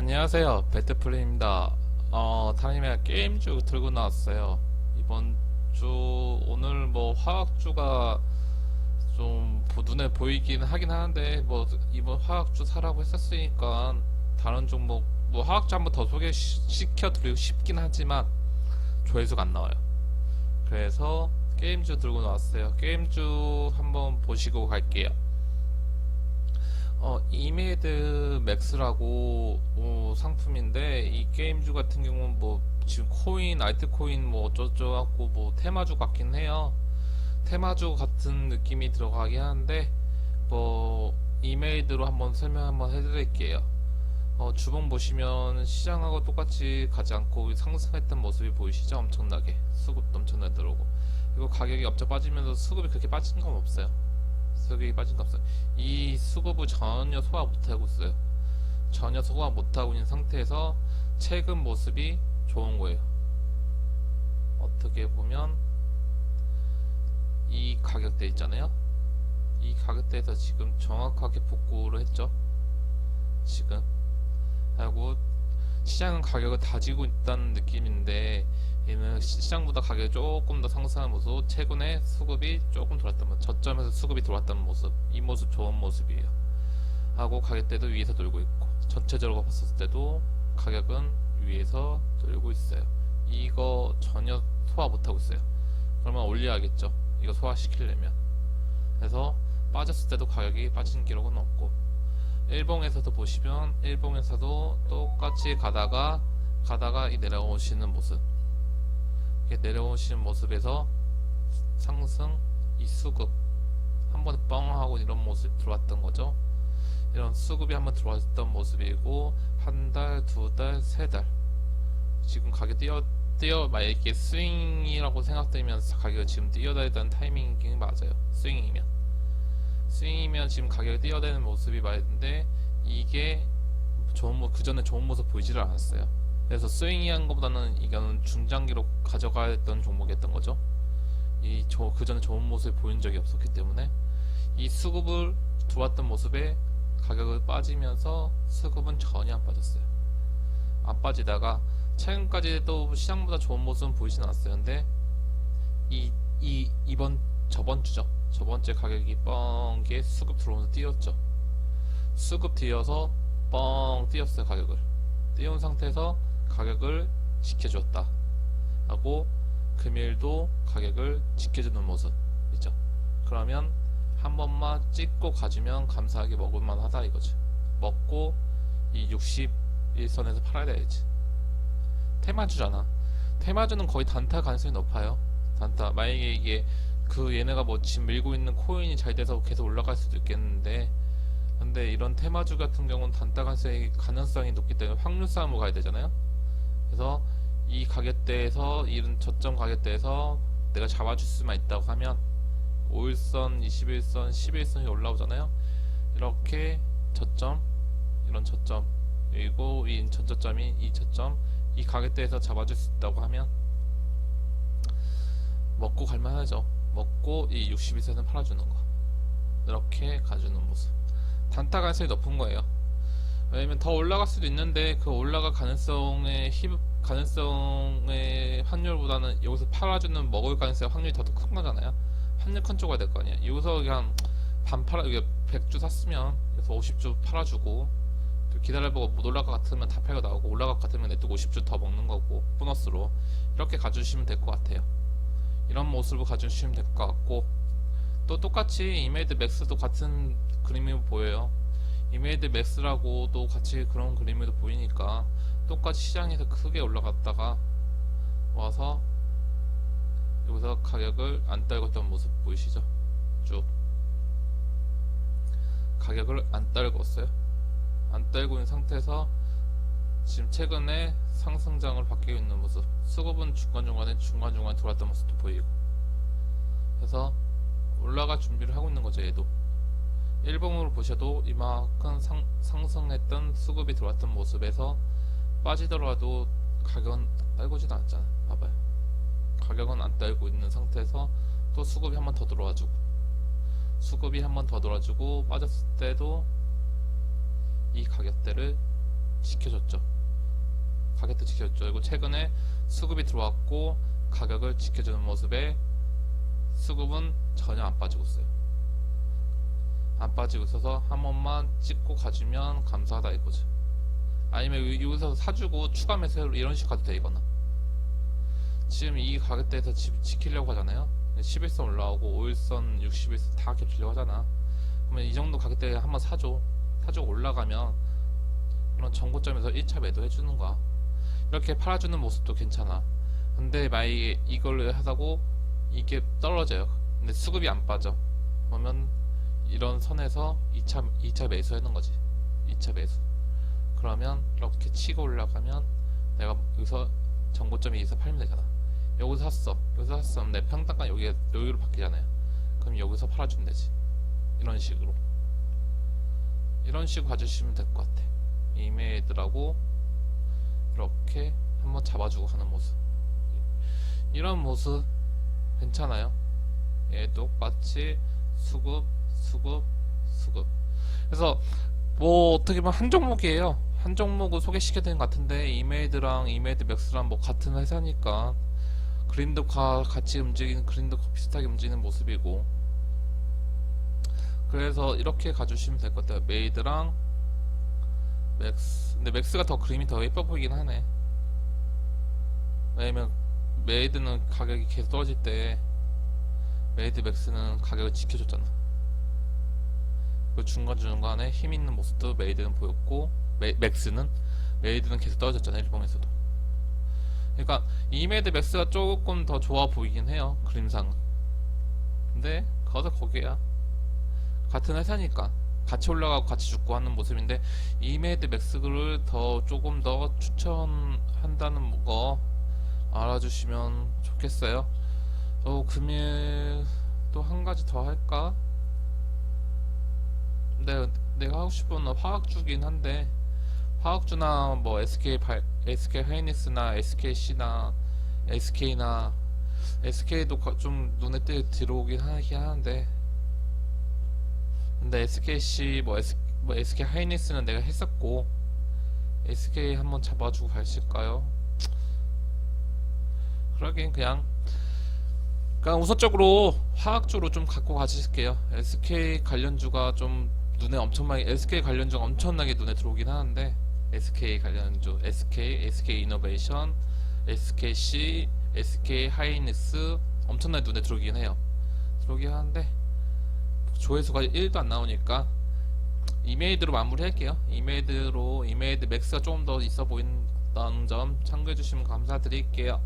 안녕하세요. 배트플레이입니다. 어, 타임에 게임주 들고 나왔어요. 이번 주, 오늘 뭐 화학주가 좀 보- 눈에 보이긴 하긴 하는데, 뭐 이번 화학주 사라고 했었으니까 다른 종목, 뭐 화학주 한번 더 소개시켜 드리고 싶긴 하지만 조회수가 안 나와요. 그래서 게임주 들고 나왔어요. 게임주 한번 보시고 갈게요. 어, 이메드 맥스라고 어, 상품인데 이 게임주 같은 경우는 뭐 지금 코인, 알트코인 뭐 어쩌고 하고 뭐 테마주 같긴 해요. 테마주 같은 느낌이 들어가긴 하는데 뭐 이메이드로 한번 설명 한번 해드릴게요. 어, 주봉 보시면 시장하고 똑같이 가지 않고 상승했던 모습이 보이시죠? 엄청나게 수급도 엄청나게 들어오고 그리고 가격이 업적 빠지면서 수급이 그렇게 빠진 건 없어요. 수급이 빠진 건 없어요. 이 수급을 전혀 소화 못하고 있어요. 전혀 소화 못하고 있는 상태에서 최근 모습이 좋은 거예요. 어떻게 보면 이 가격대 있잖아요. 이 가격대에서 지금 정확하게 복구를 했죠. 지금 하고 시장은 가격을 다지고 있다는 느낌인데 얘는 시장보다 가격이 조금 더 상승한 모습 최근에 수급이 조금 돌았던 모습 저점에서 수급이 들어왔다는 모습 이 모습 좋은 모습이에요. 하고 가격대도 위에서 돌고 있고 전체적으로 봤을 때도 가격은 위에서 돌고 있어요. 이거 전혀 소화 못하고 있어요. 그러면 올려야겠죠. 이거 소화시키려면. 그래서 빠졌을 때도 가격이 빠진 기록은 없고 일봉에서도 보시면 일봉에서도 똑같이 가다가 가다가 이 내려오시는 모습. 내려오시는 모습에서 상승 이 수급. 한 번 에 뻥 하고 이런 모습 들어왔던 거죠. 이런 수급이 한번 들어왔던 모습이고 한 달, 두 달, 세 달. 지금 가격 뛰어 뛰어 만약에 스윙이라고 생각되면 가격이 지금 뛰어다니던 타이밍이 맞아요. 스윙이면 스윙이면 지금 가격이 뛰어다니는 모습이 맞는데 이게 좋은 모, 그 전에 좋은 모습 보이지를 않았어요 그래서 스윙이한 것보다는 이거는 중장기로 가져가야 했던 종목이었던 거죠. 이그 전에 좋은 모습을 보인 적이 없었기 때문에 이 수급을 들어왔던 모습에 가격을 빠지면서 수급은 전혀 안 빠졌어요. 안 빠지다가 최근까지도 시장보다 좋은 모습은 보이진 않았어요. 근데 이, 이 이번 저번 주죠. 저번 주에 가격이 뻥게 수급 들어오면서 뛰었죠. 수급 뛰어서 뻥 뛰었어요 가격을. 띄운 상태에서 가격을 지켜줬다. 하고 금일도 가격을 지켜주는 모습. 있죠? 그러면 한 번만 찍고 가주면 감사하게 먹을만 하다 이거지 먹고 이 61선에서 팔아야 되지. 테마주잖아. 테마주는 거의 단타 가능성이 높아요. 단타. 만약에 이게 그 얘네가 뭐 지금 밀고 있는 코인이 잘 돼서 계속 올라갈 수도 있겠는데 근데 이런 테마주 같은 경우는 단타 가능성이, 가능성이 높기 때문에 확률 싸움으로 가야 되잖아요. 그래서 이 가격대에서 이런 저점 가격대에서 내가 잡아줄 수만 있다고 하면 5일선, 21선, 11선이 올라오잖아요. 이렇게 저점, 이런 저점, 그리고 이 전저점이 이 저점, 이 가격대에서 잡아줄 수 있다고 하면 먹고 갈만하죠. 먹고 이 61선을 팔아주는 거. 이렇게 가주는 모습. 단타 가능성이 높은 거예요. 왜냐면 더 올라갈 수도 있는데 그 올라갈 가능성의 힘 가능성의 확률보다는 여기서 팔아주는 먹을 가능성의 확률이 더 큰 거잖아요. 확률 큰 쪽가 될 거 아니야. 여기서 그냥 반 팔아 이게 100주 샀으면 그래서 50주 팔아주고 또 기다려보고 못 올라갈 것 같으면 다 팔고 나오고 올라갈 것 같으면 내두고 50주 더 먹는 거고 보너스로 이렇게 가주시면 될 것 같아요. 이런 모습을 가주시면 될 것 같고 또 똑같이 이메이드 맥스도 같은 그림이 보여요. 이메이드 맥스라고도 같이 그런 그림이 보이니까 똑같이 시장에서 크게 올라갔다가 와서 여기서 가격을 안 떨궜던 모습 보이시죠? 쭉 가격을 안 떨궜어요. 안 떨고 있는 상태에서 지금 최근에 상승장을 바뀌고 있는 모습 수급은 중간중간에 중간중간 들어왔던 모습도 보이고. 그래서 올라갈 준비를 하고 있는 거죠 얘도. 일봉으로 보셔도 이만큼 상, 상승했던 수급이 들어왔던 모습에서 빠지더라도 가격은 떨고지도 않잖아 봐봐요. 가격은 안 떨고 있는 상태에서 또 수급이 한 번 더 들어와주고 수급이 한 번 더 들어와주고 빠졌을 때도 이 가격대를 지켜줬죠. 가격도 지켜줬죠. 그리고 최근에 수급이 들어왔고 가격을 지켜주는 모습에 수급은 전혀 안 빠지고 있어요. 안 빠지고 있어서 한 번만 찍고 가주면 감사하다 이거죠. 아니면 여- 여기서 사주고 추가 매수로 이런 식으로 가도 돼 이거는. 지금 이 가격대에서 지, 지키려고 하잖아요. 11선 올라오고 5일선, 60일선 다 겹치려고 하잖아. 그러면 이 정도 가격대에 한번 사줘. 사주고 올라가면 그런 정고점에서 1차 매도 해주는 거야. 이렇게 팔아주는 모습도 괜찮아. 근데 만약에 이걸 하다고 이게 떨어져요. 근데 수급이 안 빠져. 그러면 이런 선에서 2차, 2차 매수 하는 거지. 2차 매수. 그러면 이렇게 치고 올라가면 내가 여기서 정고점이 여기서 팔면 되잖아. 여기서 샀어. 여기서 샀어. 내 평단가 여기 여기로 바뀌잖아요. 그럼 여기서 팔아주면 되지. 이런 식으로. 이런 식으로 가주시면 될 것 같아. 이메일들하고 이렇게 한번 잡아주고 하는 모습. 이런 모습 괜찮아요. 예, 똑같이 수급, 수급, 수급. 그래서 뭐 어떻게 보면 한 종목이에요. 한 종목을 소개시켜드린 것 같은데 이메이드랑 이메이드 맥스랑 뭐 같은 회사니까 그린도 가, 같이 움직이는 그린도 비슷하게 움직이는 모습이고 그래서 이렇게 가주시면 될 것 같아요. 메이드랑 맥스. 근데 맥스가 더 그림이 더 예뻐 보이긴 하네. 왜냐면 메이드는 가격이 계속 떨어질 때 메이드 맥스는 가격을 지켜줬잖아. 그 중간중간에 힘 있는 모습도 메이드는 보였고 메, 맥스는 메이드는 계속 떨어졌잖아 일본에서도. 그러니까 이메이드 맥스가 조금 더 좋아 보이긴 해요 그림상은. 근데 거기서 거기야. 같은 회사니까 같이 올라가고 같이 죽고 하는 모습인데 이메이드 맥스를 더 조금 더 추천한다는 거 알아주시면 좋겠어요. 어, 금일 또 한 가지 더 할까? 내가, 내가 하고 싶은 건 화학주긴 한데 화학주나 뭐 SK 발, SK 하이닉스나 SKC나 SK나 SK도 좀 눈에 띄게 들어오긴 하긴 하는데 근데 SKC 뭐, S, 뭐 SK 하이닉스는 내가 했었고 SK 한번 잡아주고 가실까요? 그러긴 그냥 그러니까 우선적으로 화학주로 좀 갖고 가실게요. SK 관련주가 좀 눈에 엄청나게 SK 관련주가 엄청나게 눈에 들어오긴 하는데 SK 관련주, SK, SK 이노베이션, SKC, SK 하이닉스 엄청나게 눈에 들어오긴 해요. 들어오긴 하는데 조회수가 1도 안 나오니까 이메이드로 마무리할게요. 이메이드로 이메이드 맥스가 조금 더 있어 보인다는 점 참고해 주시면 감사드릴게요.